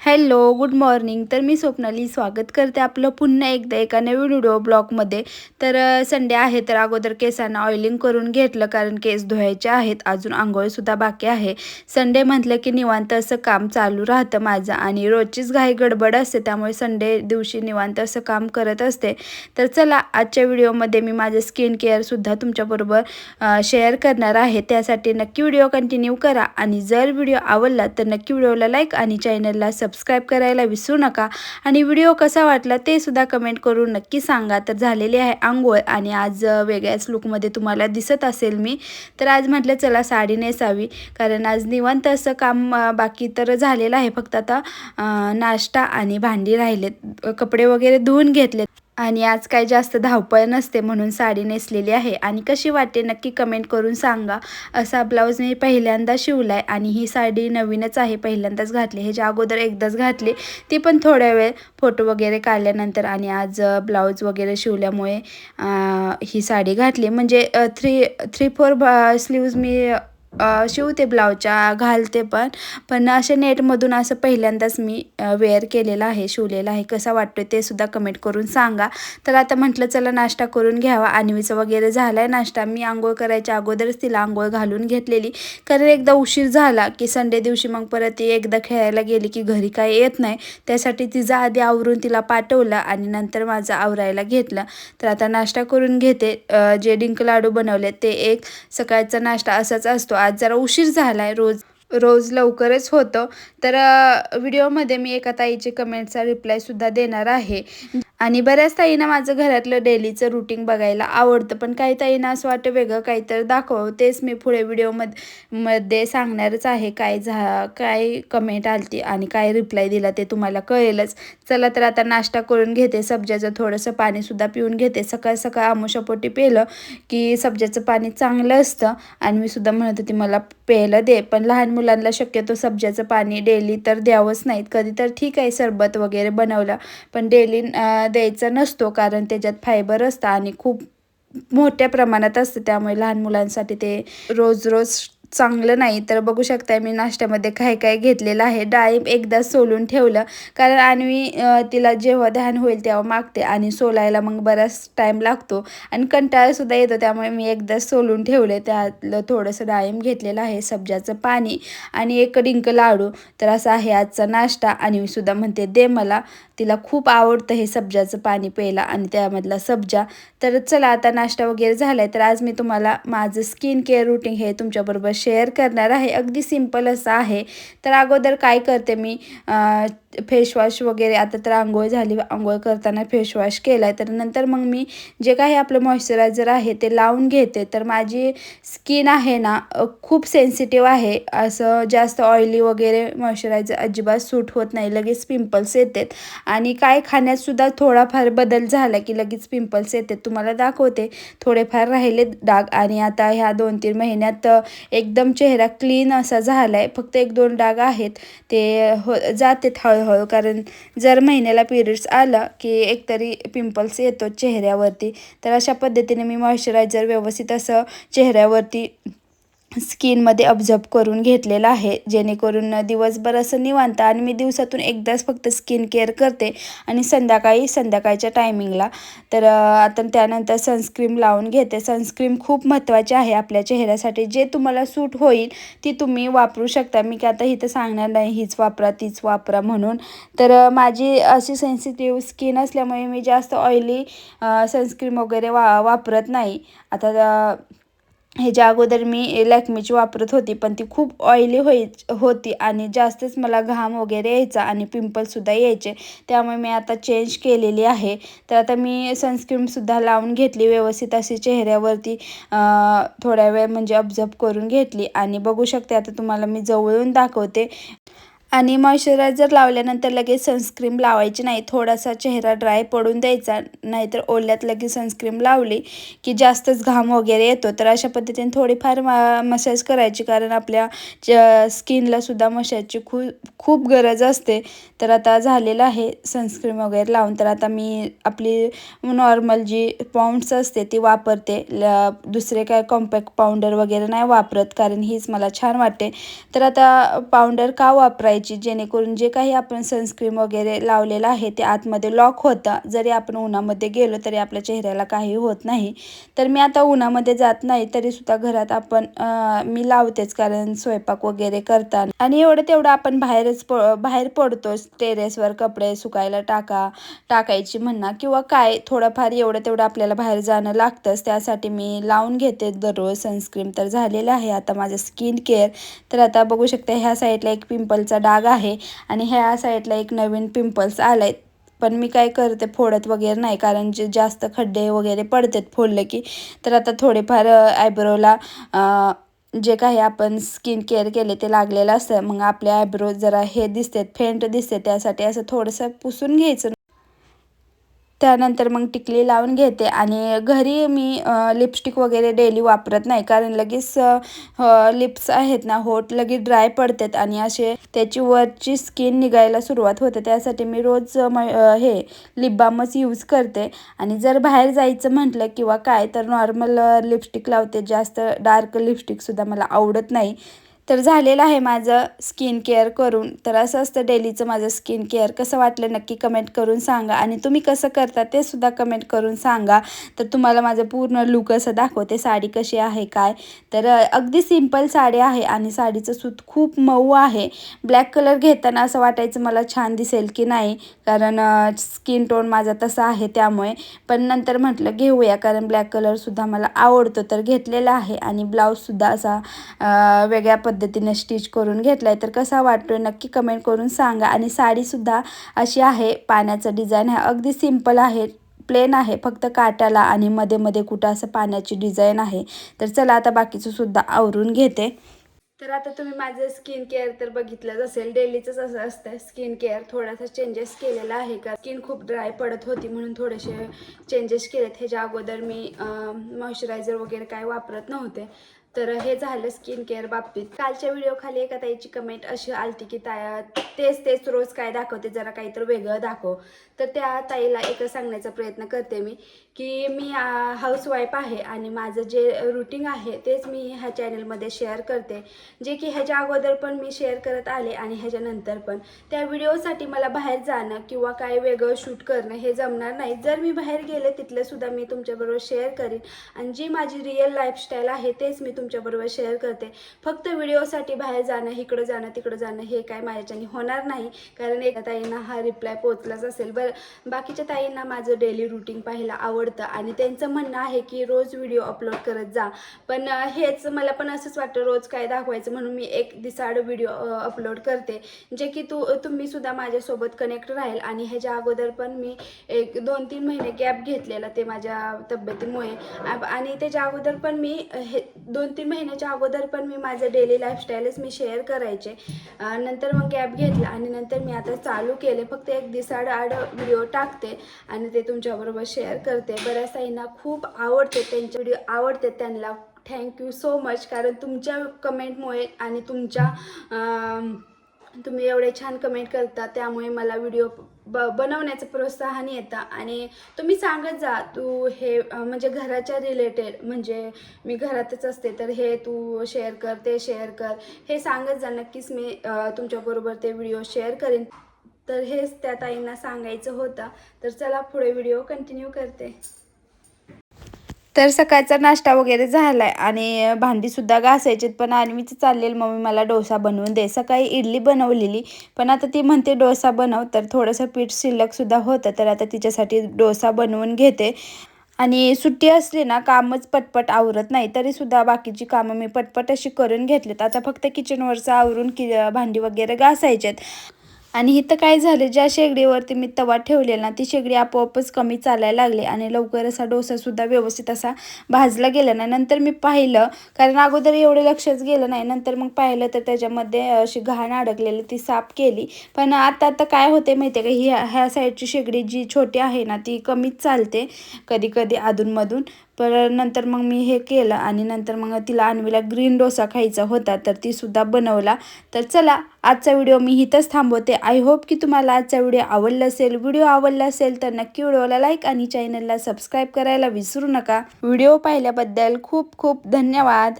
Hello good morning. तर मी स्वप्नाली स्वागत करते आपलं पुन्हा एकदा एका नवीन व्हिडिओ ब्लॉगमध्ये. तर संडे आहे तर अगोदर केसांना ऑइलिंग करून घेतलं कारण केस धुवायचे आहेत. अजून आंघोळसुद्धा बाकी आहे. संडे म्हटलं की निवांत असं काम चालू राहतं माझं आणि रोजचीच घाई गडबड असते त्यामुळे संडे दिवशी निवांत असं काम करत असते. तर चला आजच्या व्हिडिओमध्ये मी माझं स्किन केअरसुद्धा तुमच्याबरोबर शेअर करणार आहे. त्यासाठी नक्की व्हिडिओ कंटिन्यू करा आणि जर व्हिडिओ आवडला तर नक्की व्हिडिओला लाईक आणि चॅनलला सब सबस्क्राईब करायला विसरू नका. आणि व्हिडिओ कसा वाटला ते सुद्धा कमेंट करून नक्की सांगा. तर झालेली आहे आंघोळ आणि आज वेगळ्याच लुकमध्ये तुम्हाला दिसत असेल मी. तर आज म्हटलं चला साडी नेसावी. कारण आज निवांत असं काम बाकी तर झालेलं आहे. फक्त आता नाश्ता आणि भांडी राहिलेत. कपडे वगैरे धुवून घेतलेत. आणि आज काय जास्त धावपळ नसते म्हणून साडी नेसलेली आहे. आणि कशी वाटते नक्की कमेंट करून सांगा. असा ब्लाऊज मी पहिल्यांदा शिवला आहे आणि ही साडी नवीनच आहे. पहिल्यांदाच घातली. ह्याच्या अगोदर एकदाच घातली ती पण थोड्या वेळ फोटो वगैरे काढल्यानंतर आणि आज ब्लाऊज वगैरे शिवल्यामुळे ही साडी घातली. म्हणजे थ्री थ्री फोर स्लीव्ज मी शिवते ब्लाऊजच्या घालते पण. पण असे नेटमधून असं पहिल्यांदाच मी वेअर केलेलं आहे शिवलेलं आहे. कसा वाटतोय ते सुद्धा कमेंट करून सांगा. तर आता म्हटलं चला नाश्ता करून घ्यावा. आणिवीचं वगैरे झाला आहे नाश्ता. मी आंघोळ करायच्या अगोदरच तिला आंघोळ घालून घेतलेली. कारण एकदा उशीर झाला की संडे दिवशी मग परत ती एकदा खेळायला गेली की घरी काय येत नाही. त्यासाठी तिचा आधी आवरून तिला पाठवलं आणि नंतर माझं आवरायला घेतलं. तर आता नाश्ता करून घेते. जे डिंक लाडू बनवले ते एक. सकाळचा नाश्ता असाच असतो. आज जरा उशीर झाला आहे रोज. रोज लवकरच होतं. तर व्हिडिओमध्ये मी एका ताईचे कमेंटचा रिप्लायसुद्धा देणार आहे. आणि बऱ्याच ताईंना माझं घरातलं डेलीचं रुटीन बघायला आवडतं. पण काही ताईंना असं वाटतं वेगळं काहीतरी दाखव तेच मी पुढे व्हिडिओमध्ये मध्ये सांगणारच आहे. काय झा काय कमेंट आलती आणि काय रिप्लाय दिला ते तुम्हाला कळेलच. चला तर आता नाश्ता करून घेते. सब्जाचं थोडंसं पाणीसुद्धा पिऊन घेते. सकाळ सकाळ आमुषापोटी पेलं की सब्जाचं पाणी चांगलं असतं. आणि मी सुद्धा म्हणत होती मला प्यायला दे. पण लहान मुलांना शक्यतो सब्जाचं पाणी डेली तर द्यावंच नाहीत. कधी तर ठीक आहे सरबत वगैरे बनवलं पण डेली द्यायचा नसतो कारण त्याच्यात फायबर असतं आणि खूप मोठ्या प्रमाणात असतं. त्यामुळे लहान मुलांसाठी ते रोज रोज चांगलं नाही तर बघू शकताय मी नाश्त्यामध्ये काय काय घेतलेलं आहे. डाळिंब एकदा सोलून ठेवलं कारण आणि तिला जेव्हा ध्यान होईल तेव्हा मागते आणि सोलायला मग बराच टाईम लागतो आणि कंटाळासुद्धा येतो त्यामुळे मी एकदा सोलून ठेवले त्यातलं थोडंसं डाळिंब घेतलेलं आहे सब्जाचं पाणी आणि एक डिंक लाडू. तर असा आहे आजचा नाश्ता. आणि मी सुद्धा म्हणते दे मला तिला खूप आवडतं हे सब्जाचं पाणी प्यायला आणि त्यामधला सब्जा. तर चला आता नाश्ता वगैरे झाला आहे तर आज मी तुम्हाला माझं स्किन केअर रुटीन हे तुमच्याबरोबर शेअर करणार आहे. अगदी सिंपल असं आहे. तर अगोदर काय करते मी फेशवॉश वगैरे आता तर आंघोळ झाली आंघोळ करताना फेशवॉश केला आहे तर नंतर मग मी जे काही आपलं मॉइश्चरायझर आहे ते लावून घेते. तर माझी स्किन आहे ना खूप सेन्सिटिव्ह आहे. असं जास्त ऑइली वगैरे मॉइश्चरायझर अजिबात सूट होत नाही. लगेच पिंपल्स येतात. आणि काय खाण्यातसुद्धा थोडाफार बदल झाला की लगेच पिंपल्स येतात. तुम्हाला दाखवते थोडेफार राहिले डाग आणि आता ह्या दोन तीन महिन्यात एकदम चेहरा क्लीन असा झाला आहे फक्त एक दोन डाग आहेत ते हो जातात हळूहळू. कारण जर महिन्याला पिरियड्स आला की एकतरी पिंपल्स येतो चेहऱ्यावरती तर अशा पद्धतीने मी मॉइश्चरायझर व्यवस्थित असं चेहऱ्यावरती स्किनमध्ये ऑब्झर्व करून घेतलेलं आहे. जेणेकरून दिवसभर असं निवांत आणि मी दिवसातून एकदाच फक्त स्किन केअर करते आणि संध्याकाळी संध्याकाळच्या टायमिंगला तर आता त्यानंतर सनस्क्रीम लावून घेते. सनस्क्रीम खूप महत्त्वाची आहे आपल्या चेहऱ्यासाठी. जे तुम्हाला सूट होईल ती तुम्ही वापरू शकता. मी काय आता इथं सांगणार नाही हीच वापरा तीच वापरा म्हणून. तर माझी अशी सेन्सिटिव्ह स्किन असल्यामुळे मी जास्त ऑइली सनस्क्रीम वगैरे वा वापरत नाही. आता ह्याच्या अगोदर मी लॅक्मीची वापरत होती पण ती खूप ऑइली होई होती आणि जास्तच मला घाम वगैरे यायचा आणि पिंपलसुद्धा यायचे. त्यामुळे मी आता चेंज केलेली आहे. तर आता मी सनस्क्रीमसुद्धा लावून घेतली व्यवस्थित अशी चेहऱ्यावरती थोड्या वेळ म्हणजे ऑब्झर्व करून घेतली. आणि बघू शकते आता तुम्हाला मी जवळून दाखवते. आणि मॉइश्चरायझर लावल्यानंतर लगेच सनस्क्रीम लावायची नाही थोडासा चेहरा ड्राय पडून द्यायचा नाहीतर ओल्यात लगेच सनस्क्रीम लावली की जास्तच घाम वगैरे येतो. तर अशा पद्धतीने थोडीफार मा मसाज करायची कारण आपल्या स्किनलासुद्धा मशाजची खूप खूप गरज असते. तर आता झालेलं आहे सनस्क्रीम वगैरे लावून. तर आता मी आपली नॉर्मल जी पाऊंड्स असते ती वापरते. दुसरे काय कॉम्पॅक्ट पावडर वगैरे नाही वापरत कारण हीच मला छान वाटते. तर आता पावडर का वापरायची? लावायची जेणेकरून जे काही आपण सनस्क्रीम वगैरे लावलेलं आहे ते आतमध्ये लॉक होतं. जरी आपण उन्हामध्ये गेलो तरी आपल्या चेहऱ्याला काही होत नाही. तर मी आता उन्हामध्ये जात नाही तरीसुद्धा घरात आपण मी लावतेच कारण स्वयंपाक वगैरे करताना. आणि एवढं तेवढं आपण बाहेरच प बाहेर पडतोच टेरेसवर कपडे सुकायला टाका टाकायची म्हणा किंवा काय थोडंफार एवढं तेवढं आपल्याला बाहेर जाणं लागतंच. त्यासाठी मी लावून घेते दररोज सनस्क्रीम तर झालेलं आहे आता माझं स्किन केअर तर आता बघू शकता ह्या साईडला एक पिंपलचा डाग आहे आणि ह्या साईडला एक नवीन पिंपल्स आलाय पण मी काय करते फोडत वगैरे नाही कारण जे जास्त खड्डे वगैरे पडतात फोडले की तर आता थोडेफार आयब्रोला जे काही आपण स्किन केअर केले ते लागलेलं असतं. मग आपले आयब्रो जरा हे दिसतात फेंट दिसते त्यासाठी असं थोडंसं पुसून घ्यायचं. त्यानंतर मग टिकली लावून घेते आणि घरी मी लिपस्टिक वगैरे डेली वापरत नाही. कारण लगेच लिप्स आहेत ना होट लगेच ड्राय पडतात आणि असे त्याची वरची स्किन निघायला सुरुवात होते. त्यासाठी मी रोज हे लिप बामच यूज करते. आणि जर बाहेर जायचं म्हटलं किंवा काय तर नॉर्मल लिपस्टिक लावते. जास्त डार्क लिपस्टिकसुद्धा मला आवडत नाही. तर झालेलं आहे माझं स्किन केअर करून. तर असं असतं डेलीचं माझं स्किन केअर कसं वाटलं नक्की कमेंट करून सांगा. आणि तुम्ही कसं करता ते सुद्धा कमेंट करून सांगा. तर तुम्हाला माझं पूर्ण लुक असं दाखवते. साडी कशी आहे काय? तर अगदी सिंपल साडी आहे आणि साडीचं सूत खूप मऊ आहे. ब्लॅक कलर घेताना असं वाटायचं मला छान दिसेल की नाही. कारण स्किन टोन माझा तसा आहे त्यामुळे. पण नंतर म्हटलं घेऊया. कारण ब्लॅक कलरसुद्धा मला आवडतो. तर घेतलेला आहे. आणि ब्लाऊजसुद्धा असा वेगळ्या पद्धती पद्धतीने स्टिच करून घेतला आहे तर कसा वाटतो नक्की कमेंट करून सांगा. आणि साडीसुद्धा अशी आहे. पाण्याचं डिझाईन आहे. अगदी सिंपल आहे. प्लेन आहे. फक्त काटाला आणि मध्ये मध्ये कुठं असं पाण्याची डिझाईन आहे. तर चला आता बाकीचं सुद्धा आवरून घेते. तर आता तुम्ही माझं स्किन केअर तर बघितलंच असेल. डेलीचंच असं असतं स्किन केअर थोडासा चेंजेस केलेला आहे. का स्किन खूप ड्राय पडत होती म्हणून थोडेसे चेंजेस केलेत. ह्याच्या अगोदर मी मॉइश्चरायझर वगैरे काय वापरत नव्हते. तर हे झालं स्किन केअर बाबतीत. कालच्या व्हिडिओ खाली एका ताईची कमेंट अशी आलती की ताया तेच तेच रोज काय दाखवते? जरा काहीतरी वेगळं दाखव. तर त्या ताईला एकच सांगण्याचा प्रयत्न करते मी की मी हाऊसवाईफ आहे आणि माझं जे रुटीन आहे तेच मी ह्या चॅनलमध्ये शेअर करते. जे की ह्याच्या अगोदर पण मी शेअर करत आले आणि ह्याच्यानंतर पण. त्या व्हिडिओसाठी मला बाहेर जाणं किंवा काय वेगळं शूट करणं हे जमणार नाही. जर मी बाहेर गेले तिथलंसुद्धा मी तुमच्याबरोबर शेअर करीन. आणि जी माझी रिअल लाईफस्टाईल आहे तेच मी तुमच्याबरोबर शेअर करते. फक्त व्हिडिओसाठी बाहेर जाणं इकडं जाणं तिकडं जाणं हे काय माझ्याच्याने होणार नाही. कारण एका ताईंना हा रिप्लाय पोचलाच असेल. बरं बाकीच्या ताईंना माझं डेली रुटीन पाहायला आवडतं आणि त्यांचं म्हणणं आहे की रोज व्हिडिओ अपलोड करत जा. पण हेच मला पण असंच वाटतं रोज काय दाखवायचं म्हणून मी एक दिसाड व्हिडिओ अपलोड करते. जे की तू तुम्ही सुद्धा माझ्यासोबत कनेक्ट राहील आणि ह्याच्या अगोदर पण मी एक दोन तीन महिने गॅप घेतलेला ते माझ्या तब्येतीमुळे. आणि त्याच्या अगोदर पण मी हे दोन दोन तीन महिन्याच्या अगोदर पण मी माझं डेली लाईफस्टाईलच मी शेअर करायचे. नंतर मग गॅप घेतला आणि नंतर मी आता चालू केले. फक्त एक दिसाड आड व्हिडिओ टाकते आणि ते तुमच्याबरोबर शेअर करते. बऱ्याच ताईंना खूप आवडते त्यांचे व्हिडिओ आवडते त्यांना. थँक्यू सो मच कारण तुमच्या कमेंटमुळे आणि तुमच्या तुम्ही एवढे छान कमेंट करता त्यामुळे मला व्हिडिओ ब बनवण्याचं प्रोत्साहन येतं. आणि तुम्ही सांगत जा तू हे म्हणजे घराच्या रिलेटेड म्हणजे मी घरातच असते तर हे तू शेअर कर ते शेअर कर. हे सांगत जा नक्कीच मी तुमच्याबरोबर ते व्हिडिओ शेअर करेन. तर हेच त्या ताईंना सांगायचं होतं. तर चला पुढे व्हिडिओ कंटिन्यू करते. तर सकाळचा नाश्ता वगैरे झाला आहे आणि भांडीसुद्धा घासायची पण आणवीचं चाललेलं मम्मी मला डोसा बनवून दे. सकाळी इडली बनवलेली पण आता ती म्हणते डोसा बनव तर थोडंसं पीठ शिल्लकसुद्धा होतं तर आता तिच्यासाठी डोसा बनवून घेते. आणि सुट्टी असली ना कामच पटपट आवरत नाही तरीसुद्धा बाकीची कामं मी पटपट अशी करून घेतलीत. आता फक्त किचनवरचं आवरून कि भांडी वगैरे घासायचेत. आणि इथं काय झालं ज्या शेगडीवरती मी तवा ठेवलेला ना ती शेगडी आपोआपच कमी चालायला लागली आणि लवकर असा डोसासुद्धा व्यवस्थित असा भाजला गेला नाही. नंतर मी पाहिलं कारण अगोदर एवढं लक्षच गेलं नाही. नंतर मग पाहिलं तर त्याच्यामध्ये अशी घाण अडकलेली ती साफ केली. पण आता आता काय होते माहिती आहे का? ही ह्या साईडची शेगडी जी छोटी आहे ना ती कमीच चालते कधी कधी अधूनमधून. पर नंतर मग मी हे केलं आणि नंतर मग तिला आणवीला ग्रीन डोसा खायचा होता तर तीसुद्धा बनवला. तर चला आजचा व्हिडिओ मी इथंच थांबवते. आय होप की तुम्हाला आजचा व्हिडिओ आवडला असेल. व्हिडिओ आवडला असेल तर नक्की व्हिडिओला लाईक आणि चॅनलला सबस्क्राईब करायला विसरू नका. व्हिडिओ पाहिल्याबद्दल खूप खूप धन्यवाद.